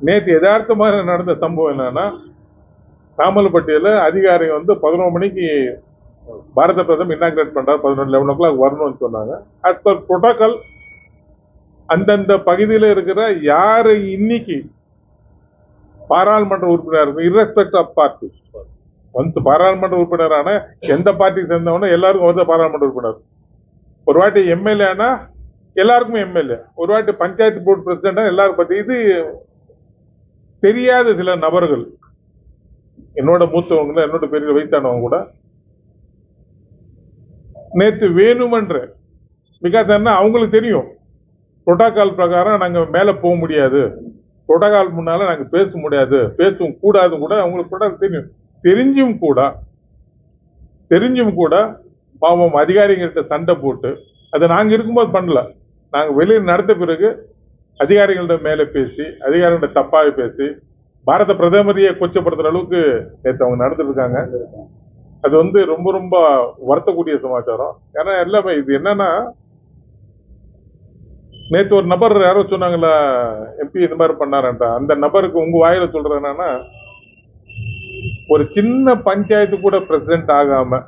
நேற்று யதார்த்தமாக நடந்த சம்பவம் என்னன்னா தாமல்பட்டியில் அதிகாரி வந்து பதினொரு மணிக்கு பாரத பிரதமர் இன்னாகிரேட் பண்றாரு. பதினொன்று லெவன் ஓ கிளாக் வரணும்னு சொன்னாங்க. அஸ் பர் புரோட்டோகால் அந்தந்த பகுதியில் இருக்கிற யாரு இன்னைக்கு பாராளுமன்ற உறுப்பினர் இருக்கும் ஆஃப் பார்ட்டி ஒன்ஸ் பாராளுமன்ற உறுப்பினரான எந்த பார்ட்டிக்கு சேர்ந்தவனோ எல்லாருக்கும் வந்து பாராளுமன்ற உறுப்பினர். ஒரு வாட்டி எம்எல்ஏனா எல்லாருக்குமே எம்எல்ஏ. ஒரு வாட்டி பஞ்சாயத்து போர்டு பிரசிடண்டா எல்லாரும் பற்றி இது தெரியாத சில நபர்கள் என்னோட மூத்தவங்க என்னோட பெரிய வயசானவங்க கூட நேற்று வேணுமென்ற பிகாஸ் என்ன அவங்களுக்கு தெரியும். புரோட்டோகால் பிரகாரம் நாங்கள் மேலே போக முடியாது. புரோட்டோகால் முன்னால நாங்கள் பேச முடியாது. பேசவும் கூடாது கூட அவங்களுக்கு கூட தெரியும். தெரிஞ்சும் கூட தெரிஞ்சும் கூட பாவம் அதிகாரிகள்கிட்ட சண்டை போட்டு அதை நாங்கள் இருக்கும்போது பண்ணல. நாங்கள் வெளியில் நடத்த பிறகு அதிகாரிகள்ட்ட மேலே பேசி அதிகாரிகள தப்பாக பேசி பாரத பிரதமரையே கொச்சப்படுத்துகிற அளவுக்கு நேற்று அவங்க நடந்துட்டு இருக்காங்க அது வந்து ரொம்ப ரொம்ப வருத்தக்கூடிய சமாச்சாரம். ஏன்னா எல்லாமே இது என்னன்னா நேற்று ஒரு நபர் யாரோ சொன்னாங்களா எம்பி இந்த மாதிரி பண்ணாரன்ட்டா. அந்த நபருக்கு உங்க வாயில சொல்றது என்னன்னா ஒரு சின்ன பஞ்சாயத்து கூட பிரசிடென்ட் ஆகாம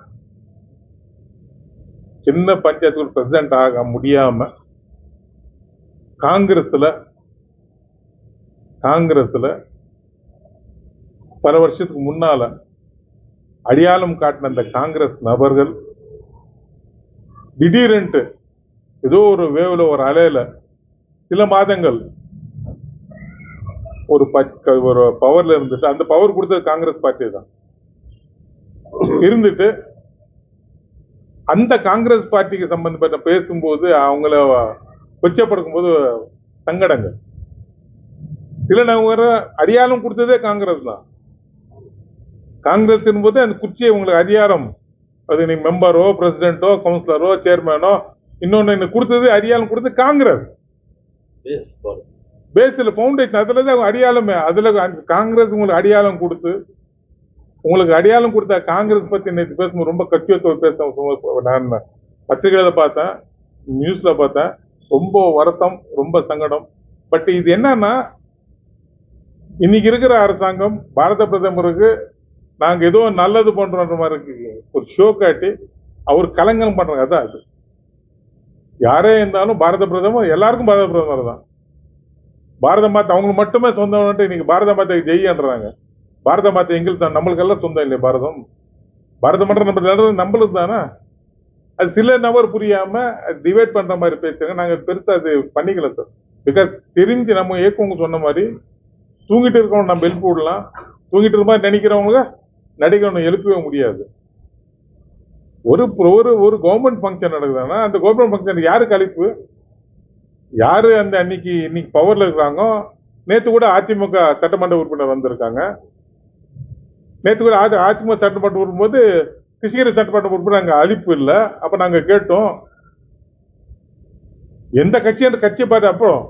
சின்ன பஞ்சாயத்து கூட பிரசிடென்ட் ஆக முடியாம காங்கிரஸில் காங்கிரஸில் பல வருஷத்துக்கு முன்னால் அடையாளம் காட்டின அந்த காங்கிரஸ் நபர்கள் திடீரென்று ஏதோ ஒரு வேவில் ஒரு அலையில சில மாதங்கள் ஒரு ஒரு பவர்ல இருந்துட்டு அந்த பவர் கொடுத்தது காங்கிரஸ் பார்ட்டி தான். இருந்துட்டு அந்த காங்கிரஸ் பார்ட்டிக்கு சம்பந்தப்பட்ட பேசும்போது அவங்கள கொச்சப்படுத்தும் போது சங்கடங்கள். சில நபர் அடியாளம் கொடுத்ததே காங்கிரஸ் தான். காங்கிரஸ் போது அந்த குச்சியை உங்களுக்கு அதிகாரம். அது நீ மெம்பரோ பிரசிடென்ட்டோ கவுன்சிலரோ சேர்மேனோ எனக்கு கொடுத்தது அடியாளம் கொடுத்தது காங்கிரஸ். பேஸ்ல ஃபவுண்டேஷன் அதுல தான் அடியாளமே. அதுல காங்கிரஸ் உங்களுக்கு அடியாளம் கொடுத்து உங்களுக்கு அடியாளம் கொடுத்த காங்கிரஸ் பத்தி நேற்று பேசும்போது ரொம்ப கட்சியத்துவ பேச நான் பத்திரிகையில பார்த்தேன் நியூஸ்ல பார்த்தேன். ரொம்ப வருத்தம் ரொம்ப சங்கடம். பட் இது என்னன்னா இன்னைக்கு இருக்கிற அரசாங்கம் பாரத பிரதமருக்கு நாங்க ஏதோ நல்லது பண்றோன்ற மாதிரி இருக்கு ஒரு ஷோ காட்டி அவர் கலங்கலம் பண்றாங்க. அதான் அது. யாரே இருந்தாலும் பாரத பிரதமர் எல்லாருக்கும் பாரத பிரதமர் தான். பாரத மாதா அவங்களுக்கு மட்டுமே சொந்தம் இன்னைக்கு பாரத மாத்தை ஜெய்யன்றாங்க பாரத மாத்தை எங்களுக்கு தான் நம்மளுக்கெல்லாம் சொந்தம் இல்லையா பாரதம். பாரத மன்றம் நம்ம நம்மளுக்கு தானே? அது சில நபர் புரியாம டிவைட் பண்ற மாதிரி பேசுறாங்க. நாங்க பெருசா அது பண்ணிக்கல சார் பிகாஸ் தெரிஞ்சு நம்ம ஏக்கவங்க சொன்ன மாதிரி தூங்கிட்டு இருக்கவங்க நம்ம எழுப்பி விடலாம். தூங்கிட்டு இருக்க மாதிரி நினைக்கிறவங்க நடிகவனை எழுப்பவே முடியாது. ஒரு ஒரு ஒரு கவர்மெண்ட் ஃபங்க்ஷன் நடக்குதுன்னா அந்த கவர்மெண்ட் ஃபங்க்ஷன் யாருக்கு அழைப்பு? யாரு அந்த அன்னைக்கு இன்னைக்கு பவர்ல இருக்கிறாங்க நேற்று கூட அதிமுக சட்டமன்ற உறுப்பினர் வந்திருக்காங்க. நேற்று கூட அதிமுக சட்டமன்ற உறுப்பினர் போது கிருஷ்ணகிரி சட்டமன்ற உறுப்பினர் நாங்கள் அழைப்பு இல்லை. அப்போ நாங்கள் கேட்டோம் எந்த கட்சி என்ற கட்சி பாரு அப்புறம்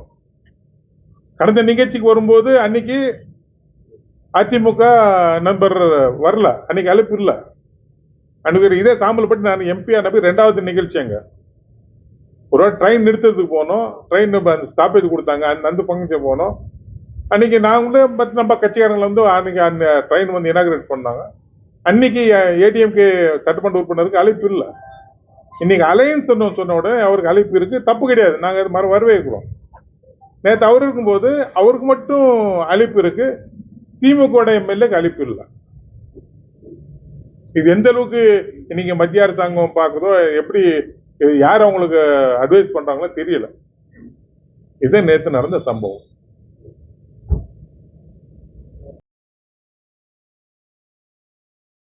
கடந்த நிகழ்ச்சிக்கு வரும்போது அன்னைக்கு அதிமுக நண்பர் வரல. அன்னைக்கு அழைப்பு இல்லை. அன்னைக்கு இதே சாம்பல்பட்டு நான் எம்பி அனுப்பி ரெண்டாவது நிகழ்ச்சி அங்கே. ஒரு ட்ரெயின் நிறுத்தத்துக்கு போனோம். ட்ரெயின் ஸ்டாப்பேஜ் கொடுத்தாங்க. அந்த அந்த பங்குக்கு போனோம். அன்னைக்கு நாங்களும் பட் நம்ம கட்சிக்காரங்களை வந்து அன்னைக்கு அந்த ட்ரெயின் வந்து இனாகிரேட் பண்ணாங்க. அன்னைக்கு ஏடிஎம்கே சட்டமன்ற உறுப்பினருக்கு அழைப்பு இல்லை. இன்னைக்கு அலையன்ஸ் சொன்ன சொன்ன உடனே அவருக்கு அழைப்பு இருக்கு. தப்பு கிடையாது. நாங்கள் அது வரவே வரவேற்கிறோம். நேற்று அவர் இருக்கும்போது அவருக்கு மட்டும் அழைப்பு இருக்குது திமுக எம்எல்ஏக்கு அழைப்பு இல்லை. இது எந்த அளவுக்கு இன்னைக்கு மத்திய அரசாங்கம் பார்க்குதோ எப்படி யார் அவங்களுக்கு அட்வைஸ் பண்ணுறாங்களோ தெரியல. இதுதான் நேற்று நடந்த சம்பவம்.